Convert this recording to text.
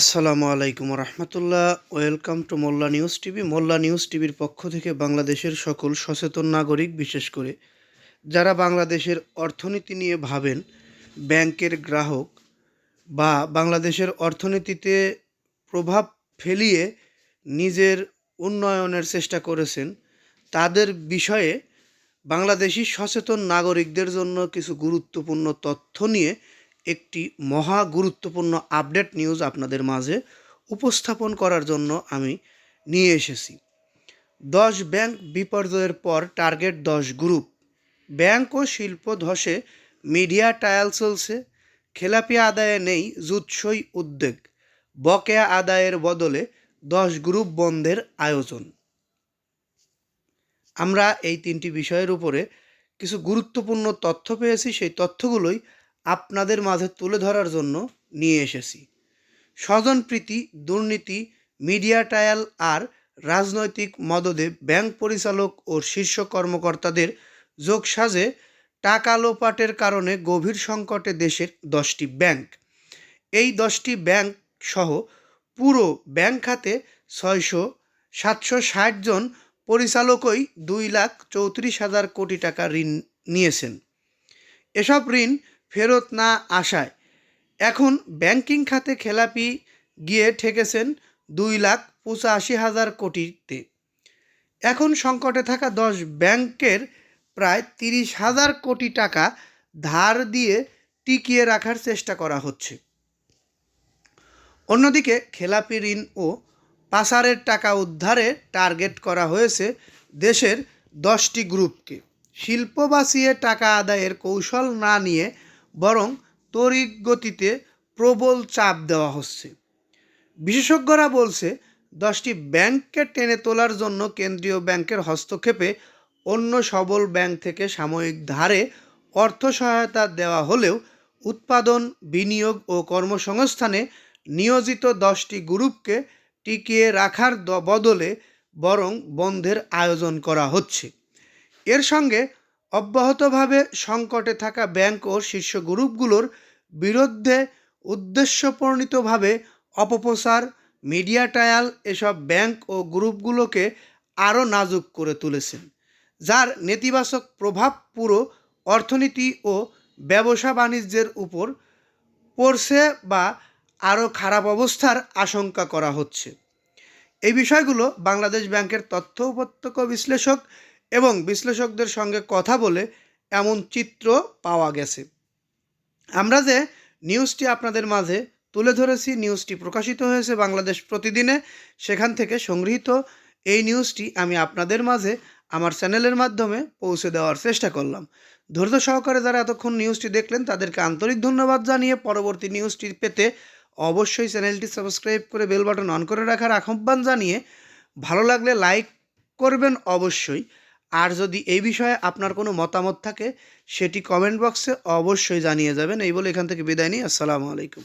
আসসালামু আলাইকুম রহমতুল্লাহ। Welcome to Molla news TV. Molla news টিভির পক্ষ থেকে বাংলাদেশের সকল সচেতন নাগরিক, বিশেষ করে যারা বাংলাদেশের অর্থনীতি নিয়ে ভাবেন, ব্যাংকের গ্রাহক বা বাংলাদেশের অর্থনীতিতে প্রভাব ফেলিয়ে নিজের উন্নয়নের চেষ্টা করেছেন, তাদের বিষয়ে বাংলাদেশি সচেতন নাগরিকদের জন্য কিছু গুরুত্বপূর্ণ তথ্য নিয়ে একটি মহা গুরুত্বপূর্ণ আপডেট নিউজ আপনাদের মাঝে উপস্থাপন করার জন্য আমি নিয়ে এসেছি। দশ ব্যাংক বিপর্যয়ের পর টার্গেট দশ গ্রুপ। ব্যাংক ও শিল্প ধসে, মিডিয়া টায়াল চলছে, খেলাপি আদায়ে নেই জুৎসই উদ্যোগ বকেয়া আদায়ের বদলে দশ গ্রুপ বন্ধের আয়োজন। আমরা এই তিনটি বিষয়ের উপরে কিছু গুরুত্বপূর্ণ তথ্য পেয়েছি, সেই তথ্যগুলোই আপনাদের মাঝে তুলে ধরার জন্য নিয়ে এসেছি। স্বজনপ্রীতি দুর্নীতি, মিডিয়া ট্রায়াল আর রাজনৈতিক মদদে ব্যাংক পরিচালক ও শীর্ষ কর্মকর্তাদের যোগসাজে টাকা লোপাটের কারণে গভীর সংকটে দেশের দশটি ব্যাংক। এই দশটি ব্যাংক সহ পুরো ব্যাংক খাতে ছয়শো সাতশো ষাট জন পরিচালকই দুই লাখ চৌত্রিশ হাজার কোটি টাকা ঋণ নিয়েছেন। এসব ঋণ ফেরত না আসায়। এখন ব্যাংকিং খাতে খেলাপি গিয়ে ঠেকেছেন দুই লাখ পঁচাশি হাজার কোটিতে। এখন সংকটে থাকা দশ ব্যাংকের প্রায় তিরিশ হাজার কোটি টাকা ধার দিয়ে টিকিয়ে রাখার চেষ্টা করা হচ্ছে। অন্যদিকে খেলাপি ঋণ ও পাসারের টাকা উদ্ধারে টার্গেট করা হয়েছে দেশের দশটি গ্রুপকে। শিল্প বাঁচিয়ে টাকা আদায়ের কৌশল না নিয়ে বরং তড়িৎ গতিতে প্রবল চাপ দেওয়া হচ্ছে। বিশেষজ্ঞরা বলছে, দশটি ব্যাংককে টেনে তোলার জন্য কেন্দ্রীয় ব্যাংকের হস্তক্ষেপে অন্য সবল ব্যাংক থেকে সাময়িক ধারে অর্থ সহায়তা দেওয়া হলেও উৎপাদন, বিনিয়োগ ও কর্মসংস্থানে নিয়োজিত দশটি গ্রুপকে টিকিয়ে রাখার বদলে বরং বন্ধের আয়োজন করা হচ্ছে। এর সঙ্গে অব্যাহতভাবে সংকটে থাকা ব্যাংক ও শীর্ষ গ্রুপগুলোর বিরুদ্ধে উদ্দেশ্যপ্রণীতভাবে অপপ্রচার, মিডিয়া ট্রায়াল এসব ব্যাংক ও গ্রুপগুলোকে আরও নাজুক করে তুলেছেন, যার নেতিবাচক প্রভাব পুরো অর্থনীতি ও ব্যবসা বাণিজ্যের উপর পড়ছে বা আরও খারাপ অবস্থার আশঙ্কা করা হচ্ছে। এই বিষয়গুলো বাংলাদেশ ব্যাংকের তথ্য উপত্যকা বিশ্লেষক এবং বিশ্লেষকদের সঙ্গে কথা বলে এমন চিত্র পাওয়া গেছে। আমরা যে নিউজটি আপনাদের মাঝে তুলে ধরেছি, নিউজটি প্রকাশিত হয়েছে বাংলাদেশ প্রতিদিনে, সেখান থেকে সংগৃহীত। এই নিউজটি আমি আপনাদের মাঝে আমার চ্যানেলের মাধ্যমে পৌঁছে দেওয়ার চেষ্টা করলাম। ধৈর্য সহকারে যারা এতক্ষণ নিউজটি দেখলেন, তাদেরকে আন্তরিক ধন্যবাদ জানিয়ে পরবর্তী নিউজটি পেতে অবশ্যই চ্যানেলটি সাবস্ক্রাইব করে বেল বাটন অন করে রাখার আহ্বান জানিয়ে ভালো লাগলে লাইক করবেন অবশ্যই। আর যদি এই বিষয়ে আপনার কোনো মতামত থাকে, সেটি কমেন্ট বক্সে অবশ্যই জানিয়ে যাবেন। এই বলে এখান থেকে বিদায় নিই। আসসালামু আলাইকুম।